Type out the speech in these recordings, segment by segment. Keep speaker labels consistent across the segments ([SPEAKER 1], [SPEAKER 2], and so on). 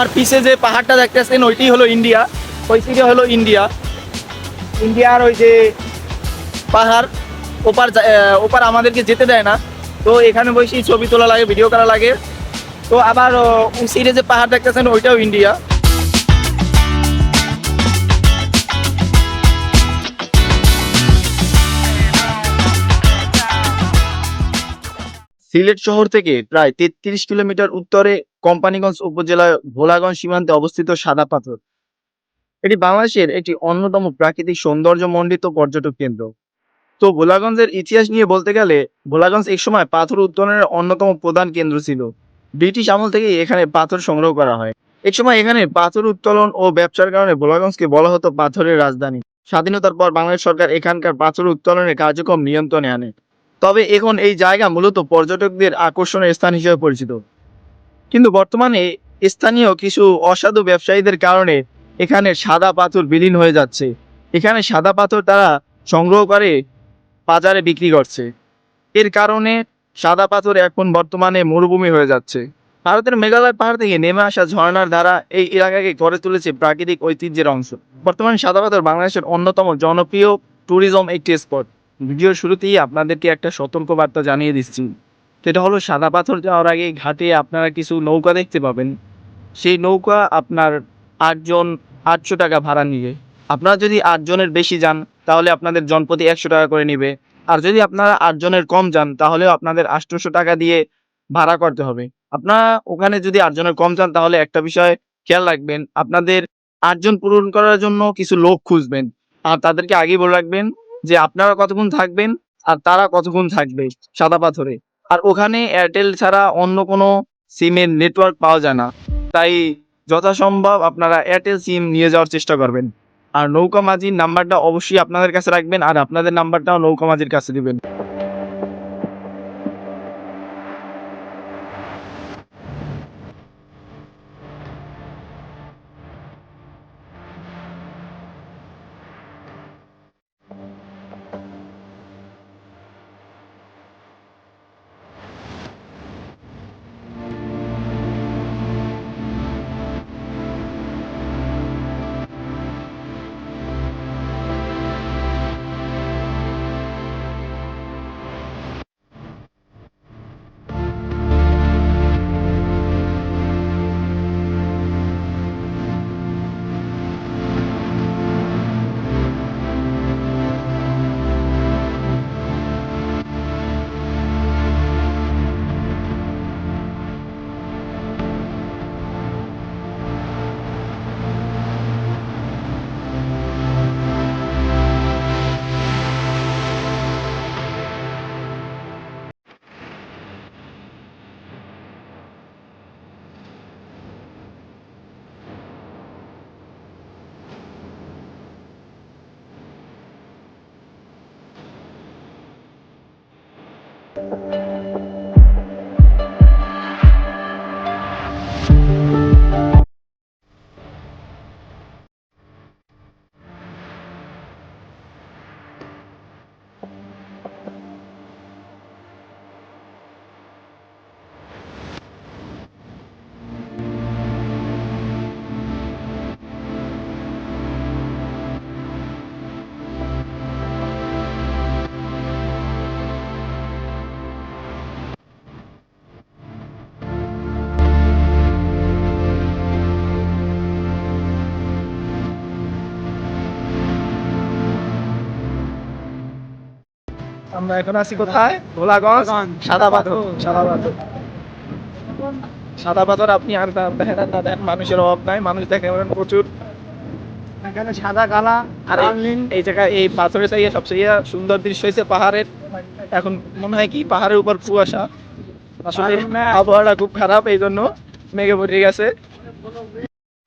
[SPEAKER 1] আমার পিছে যে পাহাড়টা দেখতেছেন, ওইটি হলো ইন্ডিয়া। ওই সিটে হলো ইন্ডিয়া। ইন্ডিয়ার ওই যে পাহাড়, ওপার ওপার আমাদেরকে যেতে দেয় না। তো এখানে বসে ছবি তোলা লাগে, ভিডিও করা লাগে। তো আবার সিটে যে পাহাড় দেখতেছেন, ওইটাও ইন্ডিয়া। সিলেট শহর থেকে প্রায় তেত্রিশ কিলোমিটার উত্তরে কোম্পানিগঞ্জ উপজেলার ভোলাগঞ্জ সীমান্তে অবস্থিত সাদা পাথর। এটি বাংলাদেশের একটি অন্যতম প্রাকৃতিক সৌন্দর্য মণ্ডিত পর্যটক কেন্দ্র। তো ভোলাগঞ্জের ইতিহাস নিয়ে বলতে গেলে, ভোলাগঞ্জ একসময় পাথর উত্তোলনের অন্যতম প্রধান কেন্দ্র ছিল। ব্রিটিশ আমল থেকে এখানে পাথর সংগ্রহ করা হয়। একসময় এখানে পাথর উত্তোলন ও ব্যবসার কারণে ভোলাগঞ্জকে বলা হতো পাথরের রাজধানী। স্বাধীনতার পর বাংলাদেশ সরকার এখানকার পাথর উত্তোলনের কার্যক্রম নিয়ন্ত্রণে আনে। তবে এখন এই জায়গা মূলত পর্যটকদের আকর্ষণের স্থান হিসেবে পরিচিত। কিন্তু বর্তমানে স্থানীয় কিছু অসাধু ব্যবসায়ীদের কারণে এখানে সাদা পাথর বিলীন হয়ে যাচ্ছে। এখানে সাদা পাথর তারা সংগ্রহ করে বাজারে বিক্রি করছে। এর কারণে সাদা পাথর এখন বর্তমানে মরুভূমি হয়ে যাচ্ছে। ভারতের মেঘালয় পাহাড় থেকে নেমে আসা ঝর্ণার দ্বারা এই এলাকাকে গড়ে তুলেছে প্রাকৃতিক ঐতিহ্যের অংশ। বর্তমানে সাদা পাথর বাংলাদেশের অন্যতম জনপ্রিয় ট্যুরিজম একটি স্পট ভিডিওর শুরুতেই আপনাদেরকে একটা সতর্ক বার্তা জানিয়ে দিচ্ছি। সেটা হলো, সাদা পাথর যাওয়ার আগে ঘাটে আপনারা কিছু নৌকা দেখতে পাবেন। সেই নৌকা আপনার আটজন আটশো টাকা ভাড়া নিয়ে আপনারা যদি আটজনের বেশি যান, তাহলে আপনাদের জনপ্রতি একশো টাকা করে নিবে। আর যদি আপনারা আটজনের কম যান, তাহলেও আপনাদের আটশোশো টাকা দিয়ে ভাড়া করতে হবে। আপনারা ওখানে যদি আটজনের কম যান, তাহলে একটা বিষয় খেয়াল রাখবেন, আপনাদের আটজন পূরণ করার জন্য কিছু লোক খুঁজবেন। আর তাদেরকে আগেই বলে রাখবেন যে আপনারা কতক্ষণ থাকবেন আর তারা কতক্ষণ থাকবে সাদা পাথরে। আর ওখানে এয়ারটেল ছাড়া অন্য কোনো সিমের নেটওয়ার্ক পাওয়া যায় না। তাই যথাসম্ভব আপনারা এয়ারটেল সিম নিয়ে যাওয়ার চেষ্টা করবেন। আর নৌকা মাঝির নাম্বারটা অবশ্যই আপনাদের কাছে রাখবেন আর আপনাদের নাম্বারটাও নৌকা মাঝির কাছে দিবেন। Thank you. আমরা এখন আছি কোথায়? ভোলাগঞ্জ সাদা পাথর সাদা পাথর। সাদা পাথর। আপনি আর দেখেন না দেখেন মানুষের অভাব নাই মানুষ দেখেন প্রচুর।
[SPEAKER 2] এখানে সাদা কালা
[SPEAKER 1] আর এই- এই জায়গায় এই পাথরের চাইয়ে সবচেয়ে সুন্দর দৃশ্য হয়েছে পাহাড়ের। এখন মনে হয় কি পাহাড়ের উপর কুয়াশা। আসলে আবহাওয়াটা খুব খারাপ এই জন্য মেঘে ভরে গেছে।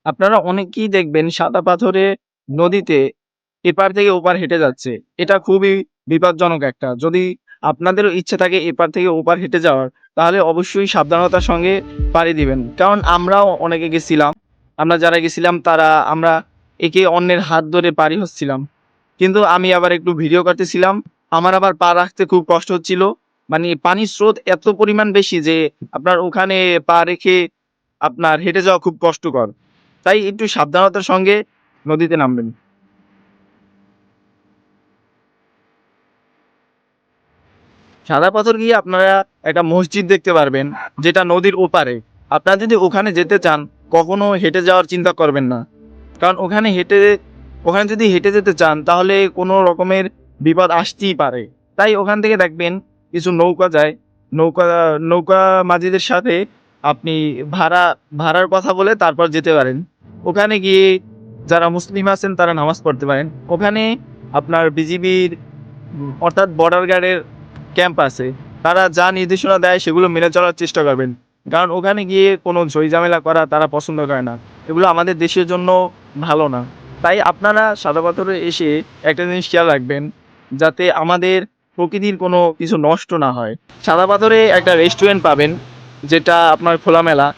[SPEAKER 1] আপনারা অনেকেই দেখবেন সাদা পাথরে নদীতে এপার থেকে ওপার হেঁটে যাচ্ছে। এটা খুবই বিপজ্জনক একটা। যদি আপনাদেরও ইচ্ছে থাকে এপার থেকে ওপার হেঁটে যাওয়ার, তাহলে অবশ্যই সাবধানতার সঙ্গে পাড়ি দিবেন। কারণ আমরাও অনেকে গেছিলাম, আমরা যারা গেছিলাম তারা, আমরা একে অন্যের হাত ধরে পারি হচ্ছিলাম। কিন্তু আমি আবার একটু ভিডিও করতেছিলাম, আমার আবার পা রাখতে খুব কষ্ট হচ্ছিল। মানে পানির স্রোত এত পরিমাণ বেশি যে আপনার ওখানে পা রেখে আপনার হেঁটে যাওয়া খুব কষ্টকর। তাই একটু সাবধানতার সঙ্গে নদীতে নামবেন। সাদা পাথর গিয়ে আপনারা একটা মসজিদ দেখতে পারবেন, যেটা নদীর ওপারে। আপনারা যদি ওখানে যেতে চান, কখনো হেঁটে যাওয়ার চিন্তা করবেন না। কারণ ওখানে হেঁটে, ওখানে যদি হেঁটে যেতে চান, তাহলে কোনো রকমের বিপদ আসতেই পারে। তাই ওখান থেকে দেখবেন কিছু নৌকা যায়। নৌকা নৌকা মাঝিদের সাথে আপনি ভাড়া, ভাড়ার কথা বলে তারপর যেতে পারেন। ওখানে গিয়ে যারা মুসলিম আছেন, তারা নামাজ পড়তে পারেন। ওখানে আপনার বিজিবির, অর্থাৎ বর্ডার গার্ডের ক্যাম্প আছে। তারা যা নির্দেশনা দেয় সেগুলো মেনে চলার চেষ্টা করবেন। কারণ ওখানে গিয়ে কোনো ঝামেলা করা তারা পছন্দ করে না। এগুলো আমাদের দেশের জন্য ভালো না। তাই আপনারা সাদা পাথরে এসে একটা জিনিস খেয়াল রাখবেন, যাতে আমাদের প্রকৃতির কোনো কিছু নষ্ট না হয়। সাদা পাথরে একটা রেস্টুরেন্ট পাবেন, যেটা আপনার খোলামেলা।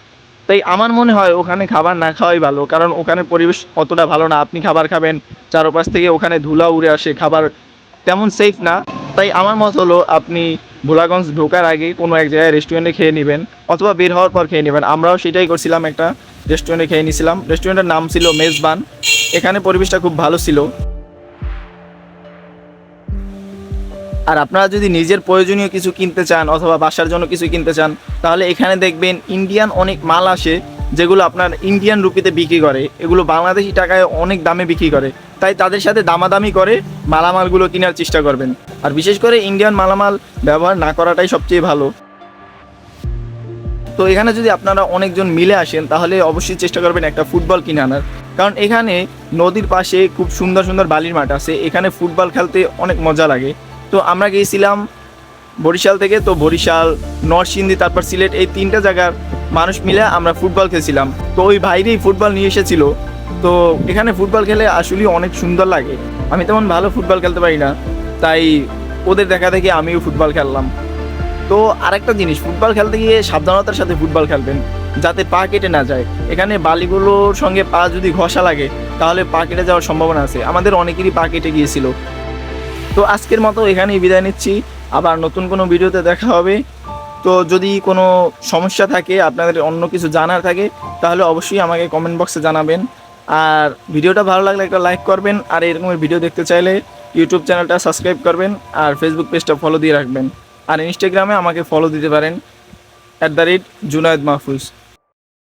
[SPEAKER 1] তাই আমার মনে হয় ওখানে খাবার না খাওয়াই ভালো, কারণ ওখানে পরিবেশ অতটা ভালো না। আপনি খাবার খাবেন, চারপাশ থেকে ওখানে ধুলা উড়ে আসে, খাবার তেমন সেফ না। তাই আমার মত হলো আপনি ভোলাগঞ্জ ঢোকার আগে কোনো এক জায়গায় রেস্টুরেন্টে খেয়ে নেবেন অথবা বের হওয়ার পর খেয়ে নেবেন। আমরাও সেটাই করছিলাম একটা রেস্টুরেন্টে খেয়ে নিয়েছিলাম রেস্টুরেন্টের নাম ছিল মেজবান। এখানে পরিবেশটা খুব ভালো ছিল। আর আপনারা যদি নিজের প্রয়োজনীয় কিছু কিনতে চান অথবা বাসার জন্য কিছু কিনতে চান, তাহলে এখানে দেখবেন ইন্ডিয়ান অনেক মাল আসে যেগুলো আপনার ইন্ডিয়ান রুপিতে বিক্রি করে। এগুলো বাংলাদেশি টাকায় অনেক দামে বিক্রি করে। তাই তাদের সাথে দামাদামি করে মালামালগুলো কেনার চেষ্টা করবেন। আর বিশেষ করে ইন্ডিয়ান মালামাল ব্যবহার না করাটাই সবচেয়ে ভালো। তো এখানে যদি আপনারা অনেকজন মিলে আসেন, তাহলে অবশ্যই চেষ্টা করবেন একটা ফুটবল কিনে আনার। কারণ এখানে নদীর পাশে খুব সুন্দর সুন্দর বালির মাঠ আছে, এখানে ফুটবল খেলতে অনেক মজা লাগে। তো আমরা গিয়েছিলাম বরিশাল থেকে, তো বরিশাল, নরসিংদী, তারপর সিলেট, এই তিনটা জায়গার মানুষ মিলে আমরা ফুটবল খেলছিলাম। তো ওই ভাইরেই ফুটবল নিয়ে এসেছিল। তো এখানে ফুটবল খেলে আসলেই অনেক সুন্দর লাগে। আমি তেমন ভালো ফুটবল খেলতে পারি না, তাই ওদের দেখা দেখি আমিও ফুটবল খেললাম। তো আরেকটা জিনিস, ফুটবল খেলতে গিয়ে সাবধানতার সাথে ফুটবল খেলবেন, যাতে পা কেটে না যায়। এখানে বালিগুলোর সঙ্গে পা যদি ঘষা লাগে, তাহলে পা কেটে যাওয়ার সম্ভাবনা আছে। আমাদের অনেকেরই পা কেটে গিয়েছিল। তো আজকের মতো এখানেই বিদায় নিচ্ছি। আবার নতুন কোনো ভিডিওতে দেখা হবে। তো যদি কোনো সমস্যা থাকে, আপনাদের অন্য কিছু জানার থাকে, তাহলে অবশ্যই আমাকে কমেন্ট বক্সে জানাবেন। আর ভিডিওটা ভালো লাগলে একটা লাইক করবেন, আর এরকমের ভিডিও দেখতে চাইলে ইউটিউব চ্যানেলটা সাবস্ক্রাইব করবেন আর ফেসবুক পেজটা ফলো দিয়ে রাখবেন। আর ইনস্টাগ্রামে আমাকে ফলো দিতে পারেন at the rate Junaid Mahfuz